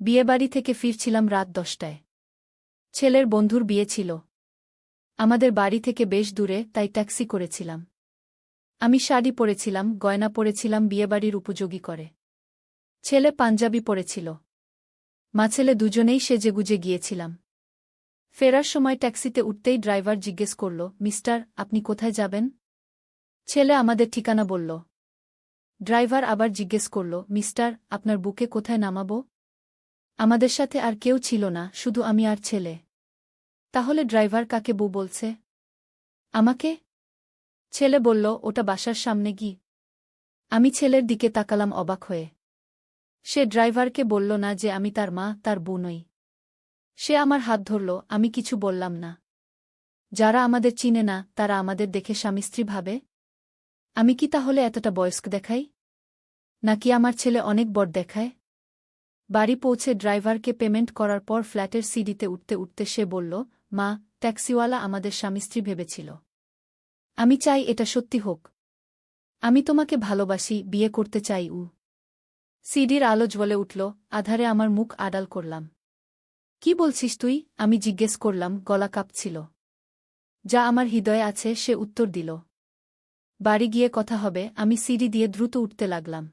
বিয়েবাড়ি থেকে ফিরছিলাম রাত দশটায়। ছেলের বন্ধুর বিয়ে ছিল। আমাদের বাড়ি থেকে বেশ দূরে, তাই ট্যাক্সি করেছিলাম। আমি শাড়ি পরেছিলাম, গয়না পরেছিলাম, বিয়েবাড়ির উপযোগী করে। ছেলে পাঞ্জাবি পরেছিল। মা ছেলে দুজনেই সেজেগুজে গিয়েছিলাম। ফেরার সময় ট্যাক্সিতে উঠতেই ড্রাইভার জিজ্ঞেস করল, মিস্টার, আপনি কোথায় যাবেন? ছেলে আমাদের ঠিকানা বলল। ড্রাইভার আবার জিজ্ঞেস করল, মিস্টার, আপনার বুকে কোথায় নামাবো? আমাদের সাথে আর কেউ ছিল না, শুধু আমি আর ছেলে। তাহলে ড্রাইভার কাকে বউ বলছে? আমাকে? ছেলে বলল, ওটা বাসার সামনে গি আমি ছেলের দিকে তাকালাম অবাক হয়ে। সে ড্রাইভারকে বলল না যে আমি তার মা, তার বউ নই। সে আমার হাত ধরল, আমি কিছু বললাম না। যারা আমাদের চিনে না, তারা আমাদের দেখে স্বামী স্ত্রী ভাবে? আমি কি তাহলে এতটা বয়স্ক দেখাই? নাকি আমার ছেলে অনেক বড় দেখায়? বাড়ি পৌঁছে ড্রাইভারকে পেমেন্ট করার পর ফ্ল্যাটের সিডিতে উঠতে উঠতে সে বলল, মা, ট্যাক্সিওয়ালা আমাদের স্বামী স্ত্রী ভেবেছিল। আমি চাই এটা সত্যি হোক। আমি তোমাকে ভালোবাসি, বিয়ে করতে চাই, উ। সিডির আলো জ্বলে উঠল, আধারে আমার মুখ আড়াল করলাম। কি বলছিস তুই? আমি জিজ্ঞেস করলাম, গলা কাঁপছিল। যা আমার হৃদয়ে আছে, সে উত্তর দিল। বাড়ি গিয়ে কথা হবে, আমি সিডি দিয়ে দ্রুত উঠতে লাগলাম।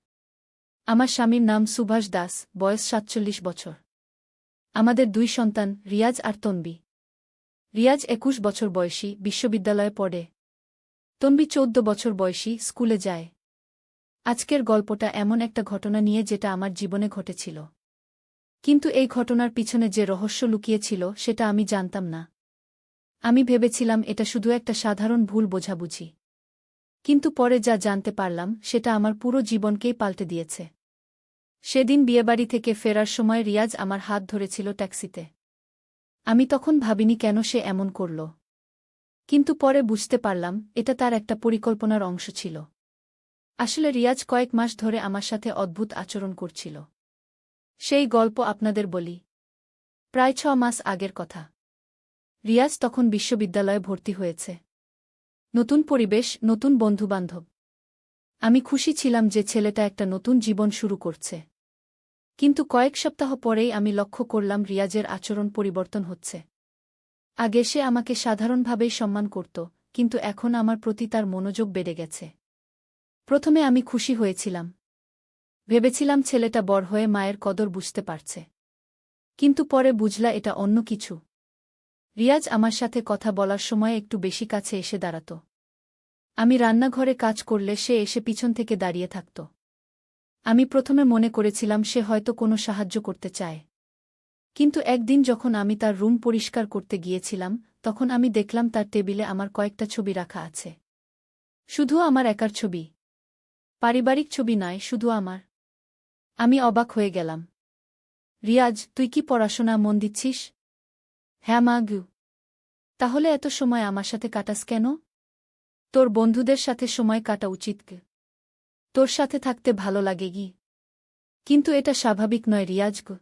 আমার স্বামীর নাম সুভাষ দাস, বয়স সাতচল্লিশ বছর। আমাদের দুই সন্তান, রিয়াজ আর তনবি। রিয়াজ একুশ বছর বয়সী, বিশ্ববিদ্যালয়ে পড়ে। তনবি চৌদ্দ বছর বয়সী, স্কুলে যায়। আজকের গল্পটা এমন একটা ঘটনা নিয়ে যেটা আমার জীবনে ঘটেছিল। কিন্তু এই ঘটনার পিছনে যে রহস্য লুকিয়েছিল, সেটা আমি জানতাম না। আমি ভেবেছিলাম এটা শুধু একটা সাধারণ ভুল বোঝাবুঝি। কিন্তু পরে যা জানতে পারলাম, সেটা আমার পুরো জীবনকেই পাল্টে দিয়েছে। সেদিন বিয়েবাড়ি থেকে ফেরার সময় রিয়াজ আমার হাত ধরেছিল ট্যাক্সিতে। আমি তখন ভাবিনি কেন সে এমন করল। কিন্তু পরে বুঝতে পারলাম, এটা তার একটা পরিকল্পনার অংশ ছিল। আসলে রিয়াজ কয়েক মাস ধরে আমার সাথে অদ্ভুত আচরণ করছিল। সেই গল্প আপনাদের বলি। প্রায় ছ মাস আগের কথা। রিয়াজ তখন বিশ্ববিদ্যালয়ে ভর্তি হয়েছে। নতুন পরিবেশ, নতুন বন্ধুবান্ধব। আমি খুশি ছিলাম যে ছেলেটা একটা নতুন জীবন শুরু করছে। কিন্তু কয়েক সপ্তাহ পরেই আমি লক্ষ্য করলাম রিয়াজের আচরণ পরিবর্তন হচ্ছে। আগে সে আমাকে সাধারণভাবেই সম্মান করত, কিন্তু এখন আমার প্রতি তার মনোযোগ বেড়ে গেছে। প্রথমে আমি খুশি হয়েছিলাম। ভেবেছিলাম ছেলেটা বড় হয়ে মায়ের কদর বুঝতে পারছে। কিন্তু পরে বুঝলা এটা অন্য কিছু। রিয়াজ আমার সাথে কথা বলার সময় একটু বেশি কাছে এসে দাঁড়াত। আমি রান্নাঘরে কাজ করলে সে এসে পিছন থেকে দাঁড়িয়ে থাকত। আমি প্রথমে মনে করেছিলাম সে হয়তো কোনো সাহায্য করতে চায়। কিন্তু একদিন যখন আমি তার রুম পরিষ্কার করতে গিয়েছিলাম, তখন আমি দেখলাম তার টেবিলে আমার কয়েকটা ছবি রাখা আছে। শুধু আমার একার ছবি। পারিবারিক ছবি নয়, শুধু আমার। আমি অবাক হয়ে গেলাম। রিয়াজ, তুই কি পড়াশোনা মন দিচ্ছিস? হ্যাঁ মা গু। তাহলে এত সময় আমার সাথে কাটাস কেন? তোর বন্ধুদের সাথে সময় কাটা উচিত তোর সাথে থাকতে ভালো লাগে গি কিন্তু এটা স্বাভাবিক নয় রিয়াজ গু।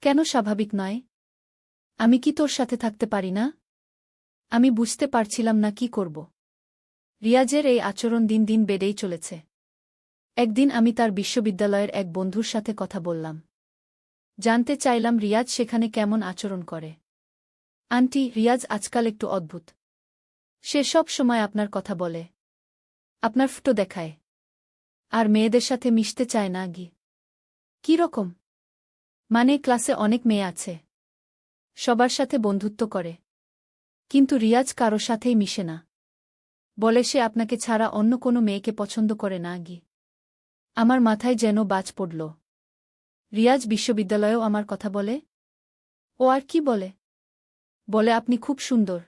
কেন স্বাভাবিক নয়? আমি কি তোর সাথে থাকতে পারি না? আমি বুঝতে পারছিলাম না কি করব। রিয়াজের এই আচরণ দিন দিন বেড়েই চলেছে। একদিন আমি তার বিশ্ববিদ্যালয়ের এক বন্ধুর সাথে কথা বললাম। জানতে চাইলাম রিয়াজ সেখানে কেমন আচরণ করে। আন্টি, রিয়াজ আজকাল একটু অদ্ভুত। সে সব সময় আপনার কথা বলে। আপনার ফুটো দেখায়। আর মেয়েদের সাথে মিশতে চায় না গি কি রকম? মানে ক্লাসে অনেক মেয়ে আছে। সবার সাথে বন্ধুত্ব করে। কিন্তু রিয়াজ কারও সাথেই মিশে না। বলে সে আপনাকে ছাড়া অন্য কোনো মেয়েকে পছন্দ করে না গি আমার মাথায় যেন বাজ পড়ল। রিয়াজ বিশ্ববিদ্যালয়েও আমার কথা বলে। ও আর কি বলে? বলে, আপনি খুব সুন্দর।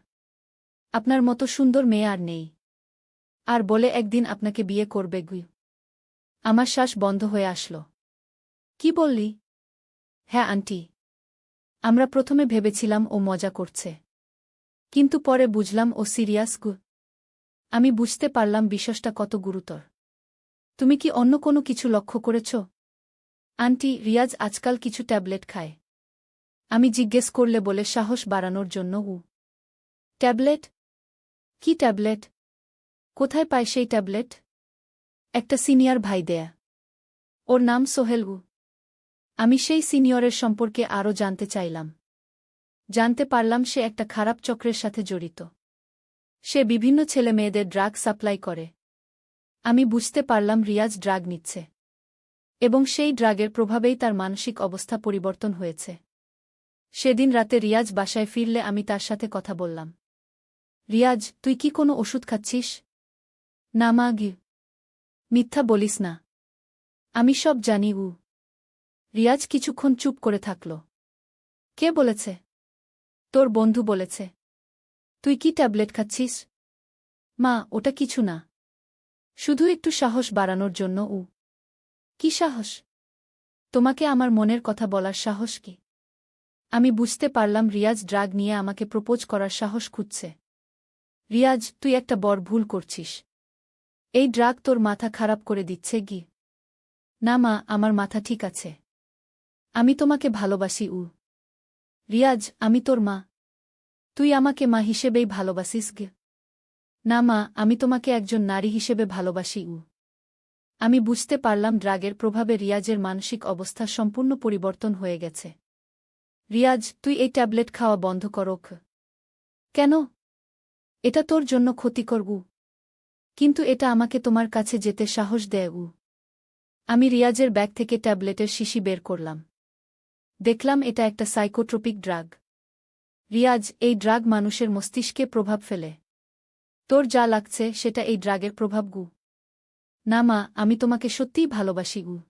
আপনার মতো সুন্দর মেয়ে আর নেই। আর বলে, একদিন আপনাকে বিয়ে করবে গুই। আমার শ্বাস বন্ধ হয়ে আসল। কি বললি? হ্যাঁ আন্টি। আমরা প্রথমে ভেবেছিলাম ও মজা করছে। কিন্তু পরে বুঝলাম ও সিরিয়াস গু আমি বুঝতে পারলাম বিশ্বাসটা কত গুরুতর। তুমি কি অন্য কোনো কিছু লক্ষ্য করেছ? আন্টি, রিয়াজ আজকাল কিছু ট্যাবলেট খায়। আমি জিজ্ঞেস করলে বলে সাহস বাড়ানোর জন্য উ ট্যাবলেট? কি ট্যাবলেট? কোথায় পায় সেই ট্যাবলেট? একটা সিনিয়র ভাই দেয়া। ওর নাম সোহেল উ আমি সেই সিনিয়রের সম্পর্কে আরও জানতে চাইলাম। জানতে পারলাম সে একটা খারাপ চক্রের সাথে জড়িত। সে বিভিন্ন ছেলে মেয়েদের ড্রাগ সাপ্লাই করে। আমি বুঝতে পারলাম রিয়াজ ড্রাগ নিচ্ছে। এবং সেই ড্রাগের প্রভাবেই তার মানসিক অবস্থা পরিবর্তন হয়েছে। সেদিন রাতে রিয়াজ বাসায় ফিরলে আমি তার সাথে কথা বললাম। রিয়াজ, তুই কি কোনো ওষুধ খাচ্ছিস? না মা গি মিথ্যা বলিস না। আমি সব জানি, উ। রিয়াজ কিছুক্ষণ চুপ করে থাকল। কে বলেছে? তোর বন্ধু বলেছে। তুই কি ট্যাবলেট খাচ্ছিস? মা, ওটা কিছু না। শুধু একটু সাহস বাড়ানোর জন্য, উ। কি সাহস? তোমাকে আমার মনের কথা বলার সাহস কি? আমি বুঝতে পারলাম রিয়াজ ড্রাগ নিয়ে আমাকে প্রপোজ করার সাহস খুঁজছে। রিয়াজ, তুই একটা বড় ভুল করছিস। এই ড্রাগ তোর মাথা খারাপ করে দিচ্ছে গি। না মা, আমার মাথা ঠিক আছে। আমি তোমাকে ভালোবাসি উ। রিয়াজ, আমি তোর মা। তুই আমাকে মা হিসেবেই ভালোবাসিস গে। না মা, আমি তোমাকে একজন নারী হিসেবে ভালোবাসি উ। আমি বুঝতে পারলাম ড্রাগের প্রভাবে রিয়াজের মানসিক অবস্থা সম্পূর্ণ পরিবর্তন হয়ে গেছে। রিয়াজ, তুই এই ট্যাবলেট খাওয়া বন্ধ করক কেন? এটা তোর জন্য ক্ষতিকর উ। কিন্তু এটা আমাকে তোমার কাছে যেতে সাহস দেয় উ আমি রিয়াজের ব্যাগ থেকে ট্যাবলেটের শিশি বের করলাম। দেখলাম এটা একটা সাইকোট্রোপিক ড্রাগ। রিয়াজ, এই ড্রাগ মানুষের মস্তিষ্কে প্রভাব ফেলে। তোর যা লাগছে, সেটা এই ড্রাগের প্রভাব, গু। না মা, আমি তোমাকে সত্যিই ভালোবাসি, গু।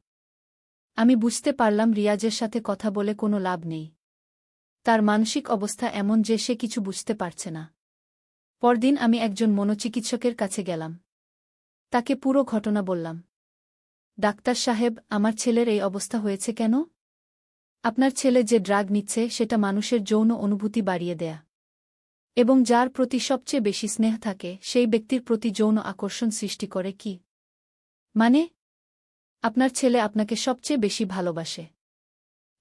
আমি বুঝতে পারলাম রিয়াজের সাথে কথা বলে কোনো লাভ নেই। তার মানসিক অবস্থা এমন যে সে কিছু বুঝতে পারছে না। পরদিন আমি একজন মনোচিকিৎসকের কাছে গেলাম। তাকে পুরো ঘটনা বললাম। ডাক্তার সাহেব, আমার ছেলের এই অবস্থা হয়েছে কেন? আপনার ছেলে যে ড্রাগ নিচ্ছে, সেটা মানুষের যৌন অনুভূতি বাড়িয়ে দেয়া। এবং যার প্রতি সবচেয়ে বেশি স্নেহ থাকে, সেই ব্যক্তির প্রতি যৌন আকর্ষণ সৃষ্টি করে কি? মানে? আপনার ছেলে আপনাকে সবচেয়ে বেশি ভালোবাসে।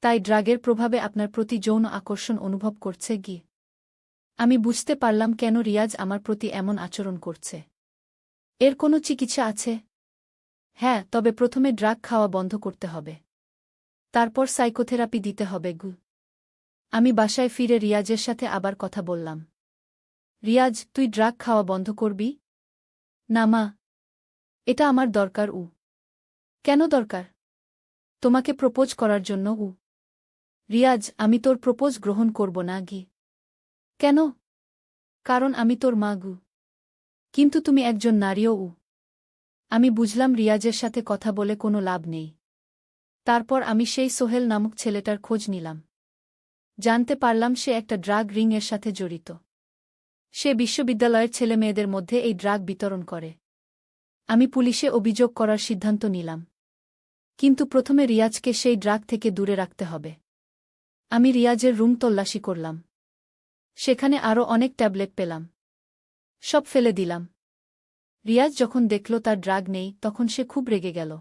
তাই ড্রাগের প্রভাবে আপনার প্রতি যৌন আকর্ষণ অনুভব করছে গি আমি বুঝতে পারলাম কেন রিয়াজ আমার প্রতি এমন আচরণ করছে। এর কোনো চিকিৎসা আছে? হ্যাঁ তবে প্রথমে ড্রাগ খাওয়া বন্ধ করতে হবে। তারপর সাইকোথেরাপি দিতে হবে, গু। আমি বাসায় ফিরে রিয়াজের সাথে আবার কথা বললাম। রিয়াজ, তুই ড্রাগ খাওয়া বন্ধ করবি? না, মা। এটা আমার দরকার, উ। কেন দরকার? তোমাকে প্রপোজ করার জন্য, উ। রিয়াজ, আমি তোর প্রপোজ গ্রহণ করব না, গি। কেন? কারণ আমি তোর মা গু। কিন্তু তুমি একজন নারীও উ। আমি বুঝলাম রিয়াজের সাথে কথা বলে কোনো লাভ নেই। তারপর আমি সেই সোহেল নামক ছেলেটার খোঁজ নিলাম। জানতে পারলাম সে একটা ড্রাগ রিংয়ের সাথে জড়িত। সে বিশ্ববিদ্যালয়ের ছেলেমেয়েদের মধ্যে এই ড্রাগ বিতরণ করে। আমি পুলিশে অভিযোগ করার সিদ্ধান্ত নিলাম। কিন্তু প্রথমে রিয়াজকে সেই ড্রাগ থেকে দূরে রাখতে হবে। আমি রিয়াজের রুম তল্লাশি করলাম। সেখানে আরও অনেক ট্যাবলেট পেলাম। সব ফেলে দিলাম। রিয়াজ যখন দেখল তার ড্রাগ নেই, তখন সে খুব রেগে গেল।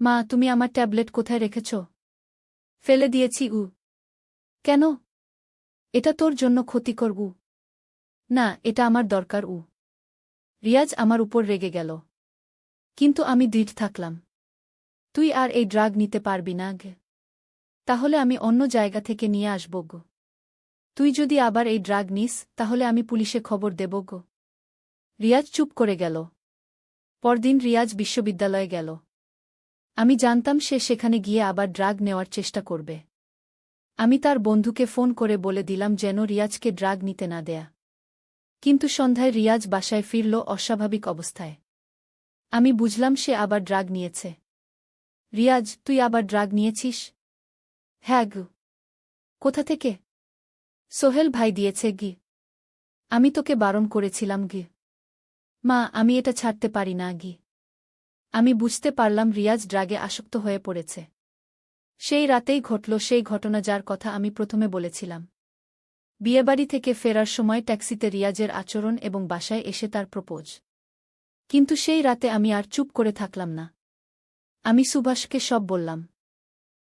মা, তুমি আমার ট্যাবলেট কোথায় রেখেছ? ফেলে দিয়েছি, উ। কেন? এটা তোর জন্য ক্ষতিকর, উ। না, এটা আমার দরকার, উ। রিয়াজ আমার উপর রেগে গেল। কিন্তু আমি দৃঢ় থাকলাম। তুই আর এই ড্রাগ নিতে পারবি না তাহলে আমি অন্য জায়গা থেকে নিয়ে আসব গো তুই যদি আবার এই ড্রাগ নিস, তাহলে আমি পুলিশে খবর দেব গো। রিয়াজ চুপ করে গেল। পরদিন রিয়াজ বিশ্ববিদ্যালয়ে গেল। আমি জানতাম সে সেখানে গিয়ে আবার ড্রাগ নেওয়ার চেষ্টা করবে। আমি তার বন্ধুকে ফোন করে বলে দিলাম যেন রিয়াজকে ড্রাগ নিতে না দেয়া। কিন্তু সন্ধ্যায় রিয়াজ বাসায় ফিরল অস্বাভাবিক অবস্থায়। আমি বুঝলাম সে আবার ড্রাগ নিয়েছে। রিয়াজ, তুই আবার ড্রাগ নিয়েছিস? হ্যাঁ কোথা থেকে? সোহেল ভাই দিয়েছে গি আমি তোকে বারণ করেছিলাম গি মা, আমি এটা ছাড়তে পারি না গি আমি বুঝতে পারলাম রিয়াজ ড্রাগে আসক্ত হয়ে পড়েছে। সেই রাতেই ঘটল সেই ঘটনা যার কথা আমি প্রথমে বলেছিলাম। বিয়েবাড়ি থেকে ফেরার সময় ট্যাক্সিতে রিয়াজের আচরণ এবং বাসায় এসে তার প্রপোজ। কিন্তু সেই রাতে আমি আর চুপ করে থাকলাম না। আমি সুভাষকে সব বললাম।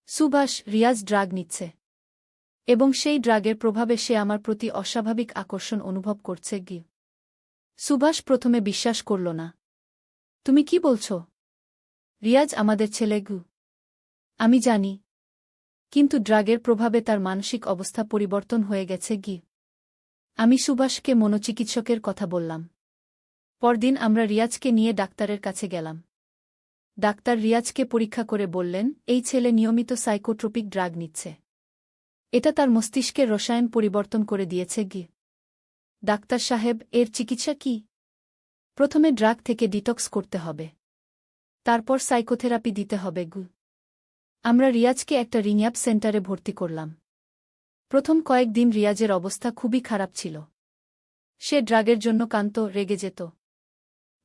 সুভাষ, রিয়াজ ড্রাগ নিচ্ছে। এবং সেই ড্রাগের প্রভাবে সে আমার প্রতি অস্বাভাবিক আকর্ষণ অনুভব করছে গি। সুভাষ প্রথমে বিশ্বাস করল না। তুমি কি বলছ? রিয়াজ আমাদের ছেলে গু। আমি জানি। কিন্তু ড্রাগের প্রভাবে তার মানসিক অবস্থা পরিবর্তন হয়ে গেছে গি। আমি সুভাষকে মনোচিকিৎসকের কথা বললাম। পরদিন আমরা রিয়াজকে নিয়ে ডাক্তারের কাছে গেলাম। ডাক্তার রিয়াজকে পরীক্ষা করে বললেন, এই ছেলে নিয়মিত সাইকোট্রোপিক ড্রাগ নিচ্ছে। এটা তার মস্তিষ্কের রসায়ন পরিবর্তন করে দিয়েছে গি। ডাক্তার সাহেব, এর চিকিৎসা কি? প্রথমে ড্রাগ থেকে ডিটক্স করতে হবে। তারপর সাইকোথেরাপি দিতে হবে গু। আমরা রিয়াজকে একটা রিংয়াপ সেন্টারে ভর্তি করলাম। প্রথম কয়েকদিন রিয়াজের অবস্থা খুবই খারাপ ছিল। সে ড্রাগের জন্য কান্ত রেগে যেত।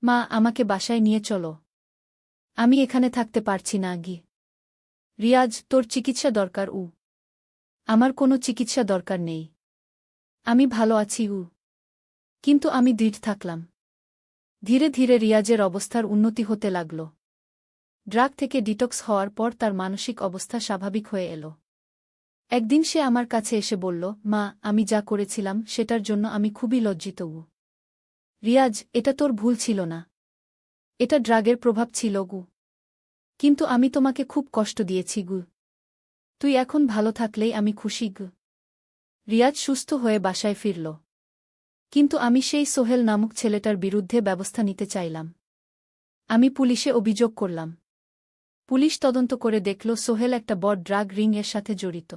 মা, আমাকে বাসায় নিয়ে চলো। আমি এখানে থাকতে পারছি না গি। রিয়াজ, তোর চিকিৎসা দরকার, উ। আমার কোনো চিকিৎসা দরকার নেই। আমি ভালো আছি, উ। কিন্তু আমি দৃঢ় থাকলাম। ধীরে ধীরে রিয়াজের অবস্থার উন্নতি হতে লাগল। ড্রাগ থেকে ডিটক্স হওয়ার পর তার মানসিক অবস্থা স্বাভাবিক হয়ে এল। একদিন সে আমার কাছে এসে বলল, মা, আমি যা করেছিলাম সেটার জন্য আমি খুবই লজ্জিত, উ। রিয়াজ, এটা তোর ভুল ছিল না। এটা ড্রাগের প্রভাব ছিল, গু। কিন্তু আমি তোমাকে খুব কষ্ট দিয়েছি, গু। তুই এখন ভালো থাকলেই আমি খুশি, গু। রিয়াজ সুস্থ হয়ে বাসায় ফিরল। কিন্তু আমি সেই সোহেল নামক ছেলেটার বিরুদ্ধে ব্যবস্থা নিতে চাইলাম। আমি পুলিশে অভিযোগ করলাম। পুলিশ তদন্ত করে দেখল সোহেল একটা বড় ড্রাগ রিং এর সাথে জড়িত।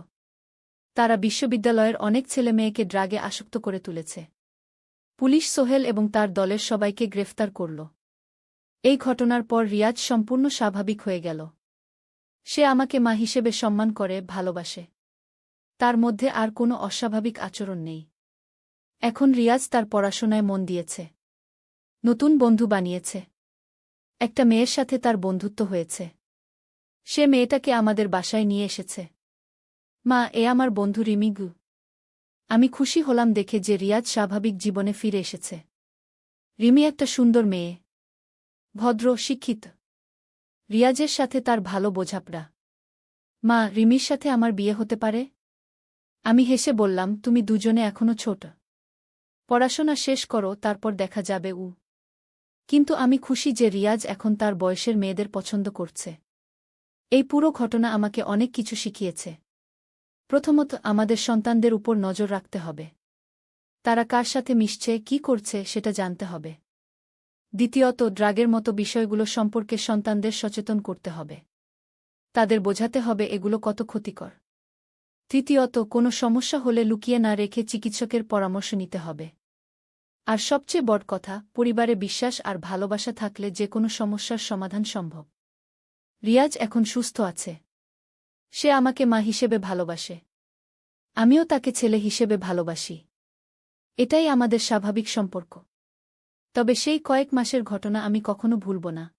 তারা বিশ্ববিদ্যালয়ের অনেক ছেলে মেয়েকে ড্রাগে আসক্ত করে তুলেছে। পুলিশ সোহেল এবং তার দলের সবাইকে গ্রেফতার করল। এই ঘটনার পর রিয়াজ সম্পূর্ণ স্বাভাবিক হয়ে গেল। সে আমাকে মা হিসেবে সম্মান করে, ভালোবাসে। তার মধ্যে আর কোনো অস্বাভাবিক আচরণ নেই। এখন রিয়াজ তার পড়াশোনায় মন দিয়েছে। নতুন বন্ধু বানিয়েছে। একটা মেয়ের সাথে তার বন্ধুত্ব হয়েছে। সে মেয়েটাকে আমাদের বাসায় নিয়ে এসেছে। মা, এ আমার বন্ধু রিমিগু আমি খুশি হলাম দেখে যে রিয়াজ স্বাভাবিক জীবনে ফিরে এসেছে। রিমি একটা সুন্দর মেয়ে। ভদ্র, শিক্ষিত। রিয়াজের সাথে তার ভালো বোঝাপড়া। মা, রিমির সাথে আমার বিয়ে হতে পারে? আমি হেসে বললাম, তুমি দুজনে এখনও ছোট। পড়াশোনা শেষ করো, তারপর দেখা যাবে উ। কিন্তু আমি খুশি যে রিয়াজ এখন তার বয়সের মেয়েদের পছন্দ করছে। এই পুরো ঘটনা আমাকে অনেক কিছু শিখিয়েছে। প্রথমত, আমাদের সন্তানদের উপর নজর রাখতে হবে। তারা কার সাথে মিশছে, কি করছে, সেটা জানতে হবে। দ্বিতীয়ত, ড্রাগের মতো বিষয়গুলো সম্পর্কে সন্তানদের সচেতন করতে হবে। তাদের বোঝাতে হবে এগুলো কত ক্ষতিকর। তৃতীয়ত, কোনো সমস্যা হলে লুকিয়ে না রেখে চিকিৎসকের পরামর্শ নিতে হবে। আর সবচেয়ে বড় কথা, পরিবারে বিশ্বাস আর ভালোবাসা থাকলে যে কোনো সমস্যার সমাধান সম্ভব। রিয়াজ এখন সুস্থ আছে। সে আমাকে মা হিসেবে ভালোবাসে। আমিও তাকে ছেলে হিসেবে ভালোবাসি। এটাই আমাদের স্বাভাবিক সম্পর্ক। তবে সেই কয়েক মাসের ঘটনা আমি কখনো ভুলব না।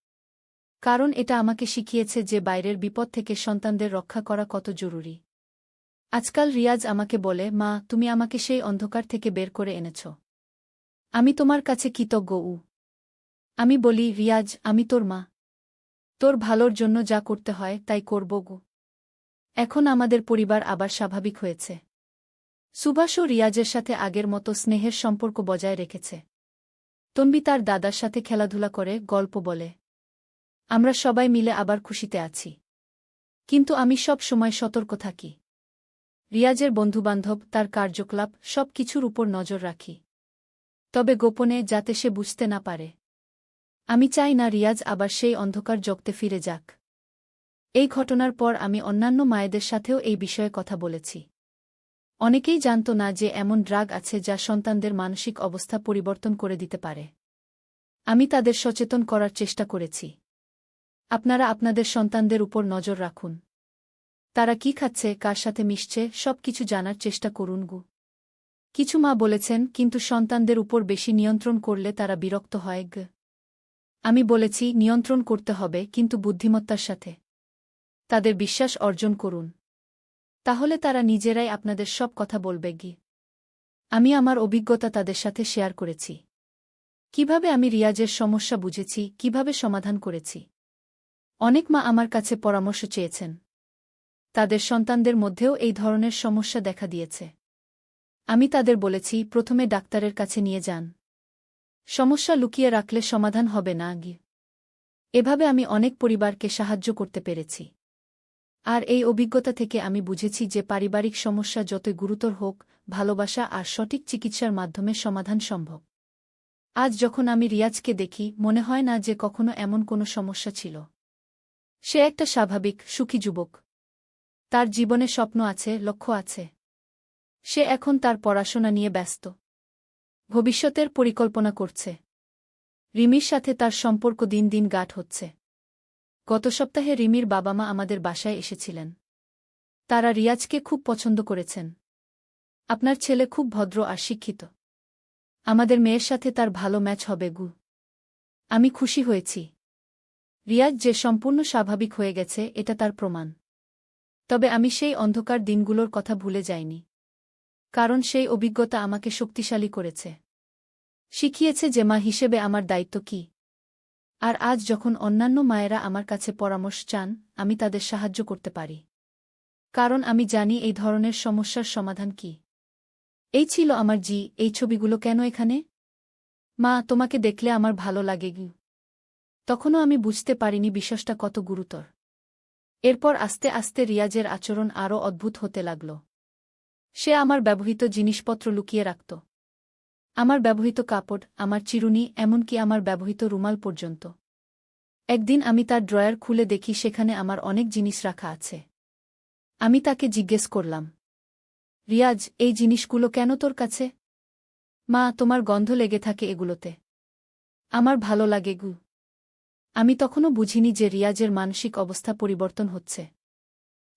কারণ এটা আমাকে শিখিয়েছে যে বাইরের বিপদ থেকে সন্তানদের রক্ষা করা কত জরুরি। আজকাল রিয়াজ আমাকে বলে, মা, তুমি আমাকে সেই অন্ধকার থেকে বের করে এনেছ। আমি তোমার কাছে কৃতজ্ঞ, উ। আমি বলি, রিয়াজ, আমি তোর মা। তোর ভালোর জন্য যা করতে হয়, তাই করব, গু। এখন আমাদের পরিবার আবার স্বাভাবিক হয়েছে। সুভাষ ও রিয়াজের সাথে আগের মতো স্নেহের সম্পর্ক বজায় রেখেছে। তন্বি তার দাদার সাথে খেলাধুলা করে, গল্প বলে। আমরা সবাই মিলে আবার খুশিতে আছি। কিন্তু আমি সব সময় সতর্ক থাকি। রিয়াজের বন্ধুবান্ধব, তার কার্যকলাপ, সব কিছুর উপর নজর রাখি। তবে গোপনে, যাতে সে বুঝতে না পারে। আমি চাই না রিয়াজ আবার সেই অন্ধকার জগতে ফিরে যাক। এই ঘটনার পর আমি অন্যান্য মায়েদের সাথেও এই বিষয়ে কথা বলেছি। অনেকেই জানত না যে এমন ড্রাগ আছে যা সন্তানদের মানসিক অবস্থা পরিবর্তন করে দিতে পারে। আমি তাদের সচেতন করার চেষ্টা করেছি। আপনারা আপনাদের সন্তানদের উপর নজর রাখুন। তারা কি খাচ্ছে, কার সাথে মিশছে সব কিছু জানার চেষ্টা করুন গু। কিছু মা বলেছেন, কিন্তু সন্তানদের উপর বেশি নিয়ন্ত্রণ করলে তারা বিরক্ত হয় গ। আমি বলেছি, নিয়ন্ত্রণ করতে হবে, কিন্তু বুদ্ধিমত্তার সাথে। তাদের বিশ্বাস অর্জন করুন। তাহলে তারা নিজেরাই আপনাদের সব কথা বলবে গি। আমি আমার অভিজ্ঞতা তাদের সাথে শেয়ার করেছি। কীভাবে আমি রিয়াজের সমস্যা বুঝেছি, কীভাবে সমাধান করেছি। অনেক মা আমার কাছে পরামর্শ চেয়েছেন। তাদের সন্তানদের মধ্যেও এই ধরনের সমস্যা দেখা দিয়েছে। আমি তাদের বলেছি, প্রথমে ডাক্তারের কাছে নিয়ে যান। সমস্যা লুকিয়ে রাখলে সমাধান হবে না গি। এভাবে আমি অনেক পরিবারকে সাহায্য করতে পেরেছি। আর এই অভিজ্ঞতা থেকে আমি বুঝেছি যে পারিবারিক সমস্যা যতই গুরুতর হোক, ভালোবাসা আর সঠিক চিকিৎসার মাধ্যমে সমাধান সম্ভব। আজ যখন আমি রিয়াজকে দেখি, মনে হয় না যে কখনো এমন কোনো সমস্যা ছিল। সে একটা স্বাভাবিক, সুখী যুবক। তার জীবনে স্বপ্ন আছে, লক্ষ্য আছে। সে এখন তার পড়াশোনা নিয়ে ব্যস্ত। ভবিষ্যতের পরিকল্পনা করছে। রিমির সাথে তার সম্পর্ক দিন দিন গাঠ হচ্ছে। গত সপ্তাহে রিমির বাবা মা আমাদের বাসায় এসেছিলেন। তারা রিয়াজকে খুব পছন্দ করেছেন। আপনার ছেলে খুব ভদ্র আর শিক্ষিত। আমাদের মেয়ের সাথে তার ভালো ম্যাচ হবে, গু। আমি খুশি হয়েছি। রিয়াজ যে সম্পূর্ণ স্বাভাবিক হয়ে গেছে, এটা তার প্রমাণ। তবে আমি সেই অন্ধকার দিনগুলোর কথা ভুলে যাইনি। কারণ সেই অভিজ্ঞতা আমাকে শক্তিশালী করেছে। শিখিয়েছে যে মা হিসেবে আমার দায়িত্ব কি। আর আজ যখন অন্যান্য মায়েরা আমার কাছে পরামর্শ চান, আমি তাদের সাহায্য করতে পারি। কারণ আমি জানি এই ধরনের সমস্যার সমাধান কি। এই ছিল আমার জি, এই ছবিগুলো কেন এখানে? মা, তোমাকে দেখলে আমার ভালো লাগে গি তখনও আমি বুঝতে পারিনি বিশ্বাসটা কত গুরুতর। এরপর আস্তে আস্তে রিয়াজের আচরণ আরও অদ্ভুত হতে লাগল। সে আমার ব্যবহৃত জিনিসপত্র লুকিয়ে রাখত। আমার ব্যবহৃত কাপড়, আমার চিরুনি, এমনকি আমার ব্যবহৃত রুমাল পর্যন্ত। একদিন আমি তার ড্রয়ার খুলে দেখি সেখানে আমার অনেক জিনিস রাখা আছে। আমি তাকে জিজ্ঞেস করলাম, রিয়াজ, এই জিনিসগুলো কেন তোর কাছে? মা, তোমার গন্ধ লেগে থাকে এগুলোতে। আমার ভালো লাগে গু। আমি তখনও বুঝিনি যে রিয়াজের মানসিক অবস্থা পরিবর্তন হচ্ছে।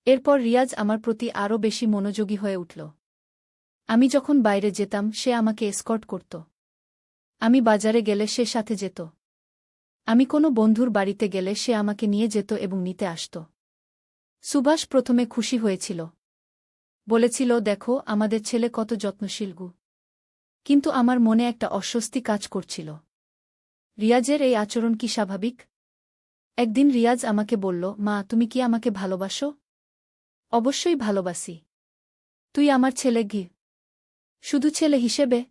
এরপর রিয়াজ আমার প্রতি আরও বেশি মনোযোগী হয়ে উঠল। আমি যখন বাইরে যেতাম, সে আমাকে এসকর্ট করত। আমি বাজারে গেলে সে সাথে যেত। আমি কোনো বন্ধুর বাড়িতে গেলে সে আমাকে নিয়ে যেত এবং নিতে আসত। সুভাষ প্রথমে খুশি হয়েছিল। বলেছিল, দেখো, আমাদের ছেলে কত যত্নশীল গু। কিন্তু আমার মনে একটা অস্বস্তি কাজ করছিল। রিয়াজের এই আচরণ কি স্বাভাবিক? একদিন রিয়াজ আমাকে বলল, মা, তুমি কি আমাকে ভালোবাসো? অবশ্যই ভালোবাসি। তুই আমার ছেলে ঘি শুধু ছেলে হিসেবে?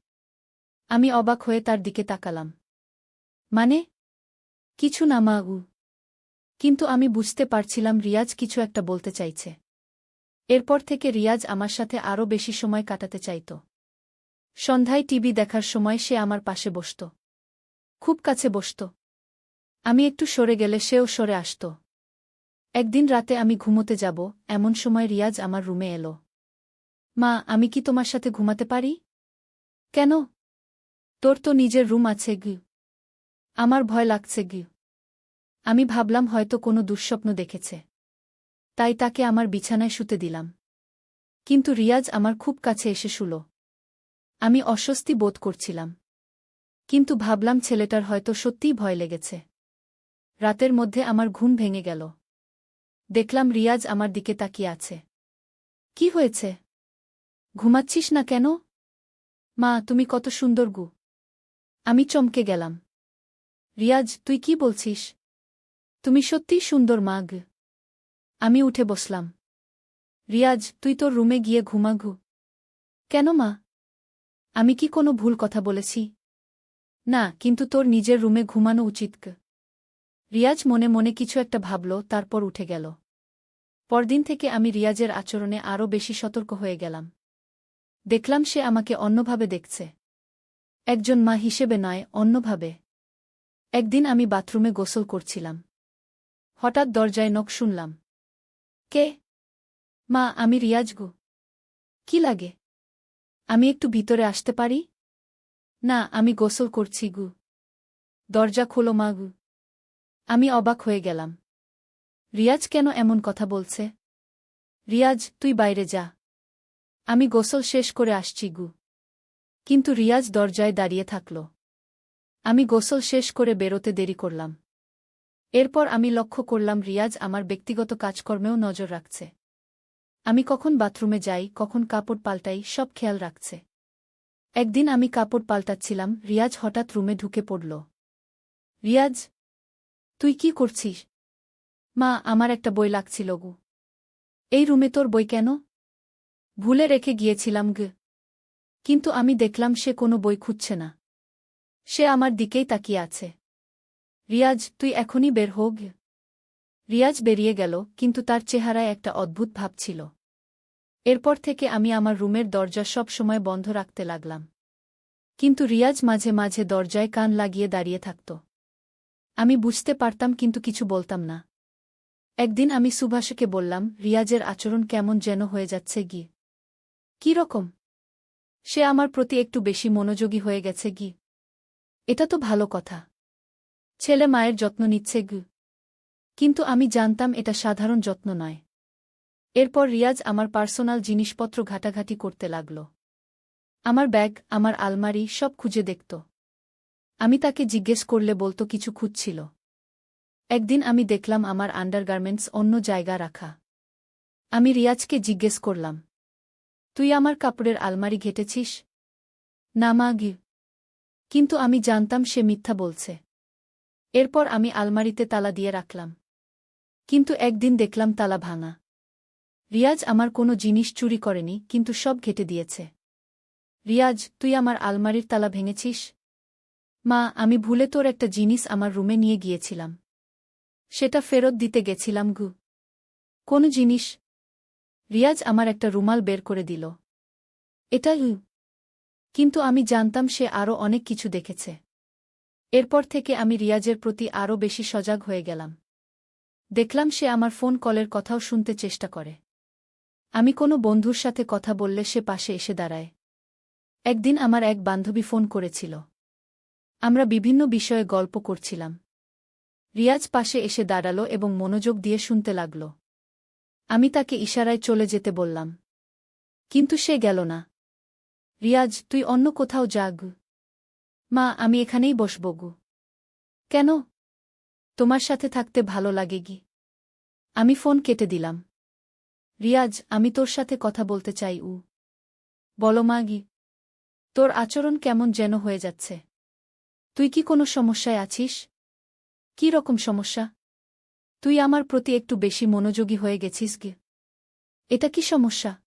আমি অবাক হয়ে তার দিকে তাকালাম। মানে? কিছু না, মা উ কিন্তু আমি বুঝতে পারছিলাম রিয়াজ কিছু একটা বলতে চাইছে। এরপর থেকে রিয়াজ আমার সাথে আরও বেশি সময় কাটাতে চাইত। সন্ধ্যায় টিভি দেখার সময় সে আমার পাশে বসত। খুব কাছে বসত। আমি একটু সরে গেলে সেও সরে আসত। একদিন রাতে আমি ঘুমোতে যাব, এমন সময় রিয়াজ আমার রুমে এলো। মা, আমি কি তোমার সাথে ঘুমাতে পারি? কেন? তোর তো নিজের রুম আছে গি আমার ভয় লাগছে গি আমি ভাবলাম হয়তো কোনো দুঃস্বপ্ন দেখেছে। তাই তাকে আমার বিছানায় শুতে দিলাম। কিন্তু রিয়াজ আমার খুব কাছে এসে শুল। আমি অস্বস্তি বোধ করছিলাম। কিন্তু ভাবলাম ছেলেটার হয়তো সত্যিই ভয় লেগেছে। রাতের মধ্যে আমার ঘুম ভেঙে গেল। দেখলাম রিয়াজ আমার দিকে তাকিয়ে আছে। কি হয়েছে? ঘুমাচ্ছিস না কেন? মা, তুমি কত সুন্দর গু। আমি চমকে গেলাম। রিয়াজ, তুই কি বলছিস? তুমি সত্যিই সুন্দর, মা গ। আমি উঠে বসলাম। রিয়াজ, তুই তোর রুমে গিয়ে ঘুমা ঘু কেন, মা? আমি কি কোনো ভুল কথা বলেছি? না, কিন্তু তোর নিজের রুমে ঘুমানো উচিত রিয়াজ মনে মনে কিছু একটা ভাবল, তারপর উঠে গেল। পরদিন থেকে আমি রিয়াজের আচরণে আরও বেশি সতর্ক হয়ে গেলাম। দেখলাম সে আমাকে অন্যভাবে দেখছে। একজন মা হিসেবে নয়, অন্যভাবে। একদিন আমি বাথরুমে গোসল করছিলাম। হঠাৎ দরজায় নখ শুনলাম। কে? মা, আমি রিয়াজ গু। কি লাগে? আমি একটু ভিতরে আসতে পারি? না, আমি গোসল করছি গু। দরজা খোলো মা গু। আমি অবাক হয়ে গেলাম। রিয়াজ কেন এমন কথা বলছে? রিয়াজ, তুই বাইরে যা। আমি গোসল শেষ করে আসছি গু। কিন্তু রিয়াজ দরজায় দাঁড়িয়ে থাকল। আমি গোসল শেষ করে বেরোতে দেরি করলাম। এরপর আমি লক্ষ্য করলাম রিয়াজ আমার ব্যক্তিগত কাজকর্মেও নজর রাখছে। আমি কখন বাথরুমে যাই, কখন কাপড় পাল্টাই, সব খেয়াল রাখছে। একদিন আমি কাপড় পাল্টাচ্ছিলাম, রিয়াজ হঠাৎ রুমে ঢুকে পড়ল। রিয়াজ, তুই কি করছিস? মা, আমার একটা বই লাগছিল গু। এই রুমে তোর বই কেন? ভুলে রেখে গিয়েছিলাম গ। কিন্তু আমি দেখলাম সে কোনো বই খুঁজছে না। সে আমার দিকেই তাকিয়ে আছে। রিয়াজ, তুই এখনই বের হোক রিয়াজ বেরিয়ে গেল, কিন্তু তার চেহারায় একটা অদ্ভুত ভাব ছিল। এরপর থেকে আমি আমার রুমের দরজা সব সময় বন্ধ রাখতে লাগলাম। কিন্তু রিয়াজ মাঝে মাঝে দরজায় কান লাগিয়ে দাঁড়িয়ে থাকত। আমি বুঝতে পারতাম, কিন্তু কিছু বলতাম না। একদিন আমি সুভাষকে বললাম, রিয়াজের আচরণ কেমন যেন হয়ে যাচ্ছে গি কি রকম? সে আমার প্রতি একটু বেশি মনোযোগী হয়ে গেছে, গি। এটা তো ভালো কথা। ছেলে মায়ের যত্ন নিচ্ছে, গু। কিন্তু আমি জানতাম এটা সাধারণ যত্ন নয়। এরপর রিয়াজ আমার পার্সোনাল জিনিসপত্র ঘাটাঘাটি করতে লাগল। আমার ব্যাগ, আমার আলমারি সব খুঁজে দেখত। আমি তাকে জিজ্ঞেস করলে বলতো কিছু খুঁজছিল। একদিন আমি দেখলাম আমার আন্ডারগার্মেন্টস অন্য জায়গা রাখা। আমি রিয়াজকে জিজ্ঞেস করলাম তুই আমার কাপড়ের আলমারি ঘেটেছিস? না মা গি কিন্তু আমি জানতাম সে মিথ্যা বলছে। এরপর আমি আলমারিতে তালা দিয়ে রাখলাম। কিন্তু একদিন দেখলাম তালা ভাঙা। রিয়াজ আমার কোনো জিনিস চুরি করেনি, কিন্তু সব ঘেটে দিয়েছে। রিয়াজ, তুই আমার আলমারির তালা ভেঙেছিস? মা, আমি ভুলে তোর একটা জিনিস আমার রুমে নিয়ে গিয়েছিলাম। সেটা ফেরত দিতে গেছিলাম গু। কোন জিনিস রিয়াজ আমার একটা রুমাল বের করে দিল। এটা হু কিন্তু আমি জানতাম সে আরও অনেক কিছু দেখেছে। এরপর থেকে আমি রিয়াজের প্রতি আরও বেশি সজাগ হয়ে গেলাম। দেখলাম সে আমার ফোন কলের কথাও শুনতে চেষ্টা করে। আমি কোনো বন্ধুর সাথে কথা বললে সে পাশে এসে দাঁড়ায়। একদিন আমার এক বান্ধবী ফোন করেছিল। আমরা বিভিন্ন বিষয়ে গল্প করছিলাম। রিয়াজ পাশে এসে দাঁড়াল এবং মনোযোগ দিয়ে শুনতে লাগল। আমি তাকে ইশারায় চলে যেতে বললাম। কিন্তু সে গেল না। রিয়াজ, তুই অন্য কোথাও যাগ। মা, আমি এখানেই বসব গু। কেন? তোমার সাথে থাকতে ভালো লাগে গি। আমি ফোন কেটে দিলাম। রিয়াজ, আমি তোর সাথে কথা বলতে চাই উ। বলো মা গি, তোর আচরণ কেমন যেন হয়ে যাচ্ছে। তুই কি কোনো সমস্যায় আছিস? কি রকম সমস্যা? তুই আমার প্রতি একটু বেশি মনোযোগী হয়ে গেছিস গে। এটা কি সমস্যা?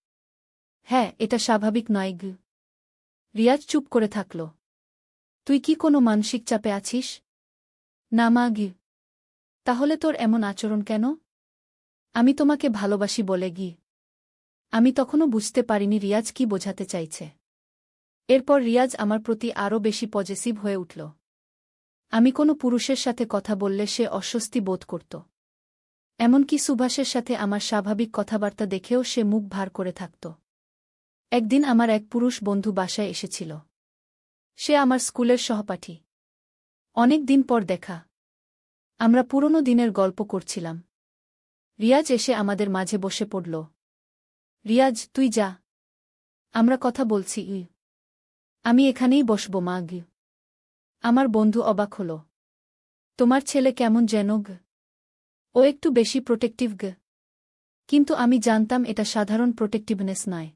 হ্যাঁ এটা স্বাভাবিক নয় গ। রিয়াজ চুপ করে থাকল। তুই কি কোনো মানসিক চাপে আছিস? না মা গি। তাহলে তোর এমন আচরণ কেন? আমি তোমাকে ভালোবাসি বলে গি। আমি তখনও বুঝতে পারিনি রিয়াজ কি বোঝাতে চাইছে। এরপর রিয়াজ আমার প্রতি আরও বেশি পজেসিভ হয়ে উঠল। আমি কোনো পুরুষের সাথে কথা বললে সে অস্বস্তি বোধ করত। এমনকি সুভাষের সাথে আমার স্বাভাবিক কথাবার্তা দেখেও সে মুখ ভার করে থাকত। একদিন আমার এক পুরুষ বন্ধু বাসায় এসেছিল। সে আমার স্কুলের সহপাঠী। অনেক দিন পর দেখা। আমরা পুরনো দিনের গল্প করছিলাম। রিয়াজ এসে আমাদের মাঝে বসে পড়ল। রিয়াজ, তুই যা। আমরা কথা বলছি ই আমি এখানেই বসব, মা আমার বন্ধু অবাক হল। তোমার ছেলে কেমন যেন ও একটু বেশি প্রোটেক্টিভ গ। কিন্তু আমি জানতাম এটা সাধারণ প্রোটেক্টিভনেস নয়।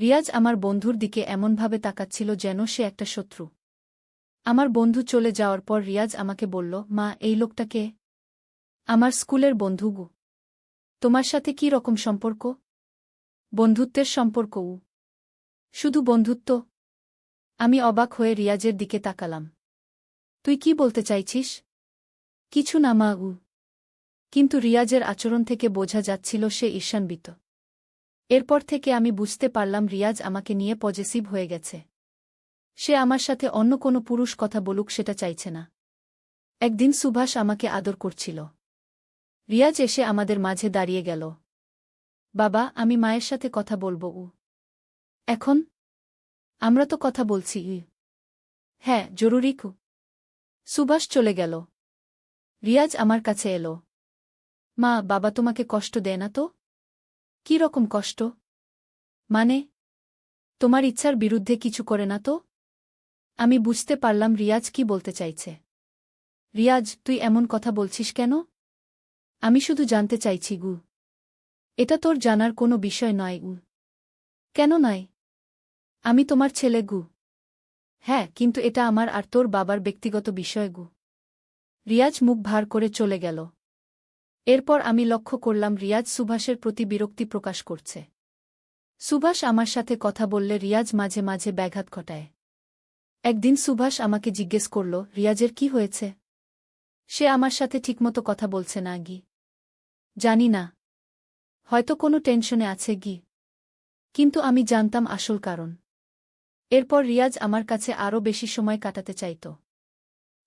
রিয়াজ আমার বন্ধুর দিকে এমনভাবে তাকাচ্ছিল যেন সে একটা শত্রু। আমার বন্ধু চলে যাওয়ার পর রিয়াজ আমাকে বলল, মা, এই লোকটাকে আমার স্কুলের বন্ধু গু। তোমার সাথে কি রকম সম্পর্ক? বন্ধুত্বের সম্পর্ক উ। শুধু বন্ধুত্ব। আমি অবাক হয়ে রিয়াজের দিকে তাকালাম। তুই কি বলতে চাইছিস? কিছু না মা উ কিন্তু রিয়াজের আচরণ থেকে বোঝা যাচ্ছিল সে ঈর্ষান্বিত। এরপর থেকে আমি বুঝতে পারলাম রিয়াজ আমাকে নিয়ে পজেসিভ হয়ে গেছে। সে আমার সাথে অন্য কোনো পুরুষ কথা বলুক সেটা চাইছে না। একদিন সুভাষ আমাকে আদর করছিল। রিয়াজ এসে আমাদের মাঝে দাঁড়িয়ে গেল। বাবা, আমি মায়ের সাথে কথা বলব, উ। এখন? আমরা তো কথা বলছি হ্যাঁ জরুরি, কু। সুভাষ চলে গেল। রিয়াজ আমার কাছে এলো। মা, বাবা তোমাকে কষ্ট দেয় না তো? কি রকম কষ্ট? মানে তোমার ইচ্ছার বিরুদ্ধে কিছু করে না তো? আমি বুঝতে পারলাম রিয়াজ কি বলতে চাইছে। রিয়াজ, তুই এমন কথা বলছিস কেন? আমি শুধু জানতে চাইছি, গু। এটা তোর জানার কোনো বিষয় নয়, গু। কেন নয়? আমি তোমার ছেলে, গু। হ্যাঁ কিন্তু এটা আমার আর তোর বাবার ব্যক্তিগত বিষয়, গু। রিয়াজ মুখ ভার করে চলে গেল। এরপর আমি লক্ষ্য করলাম রিয়াজ সুভাষের প্রতি বিরক্তি প্রকাশ করছে। সুভাষ আমার সাথে কথা বললে রিয়াজ মাঝে মাঝে ব্যাঘাত ঘটায়। একদিন সুভাষ আমাকে জিজ্ঞেস করল, রিয়াজের কি হয়েছে? সে আমার সাথে ঠিকমতো কথা বলছে না, গি। জানি না। হয়তো কোনো টেনশনে আছে, গি। কিন্তু আমি জানতাম আসল কারণ। এরপর রিয়াজ আমার কাছে আরও বেশি সময় কাটাতে চাইত।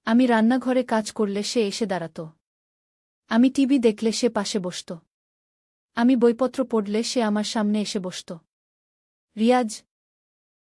আমি রান্নাঘরে কাজ করলে সে এসে দাঁড়াত। আমি টিভি দেখলে সে পাশে বসত। আমি বইপত্র পড়লে সে আমার সামনে এসে বসত। রিয়াজ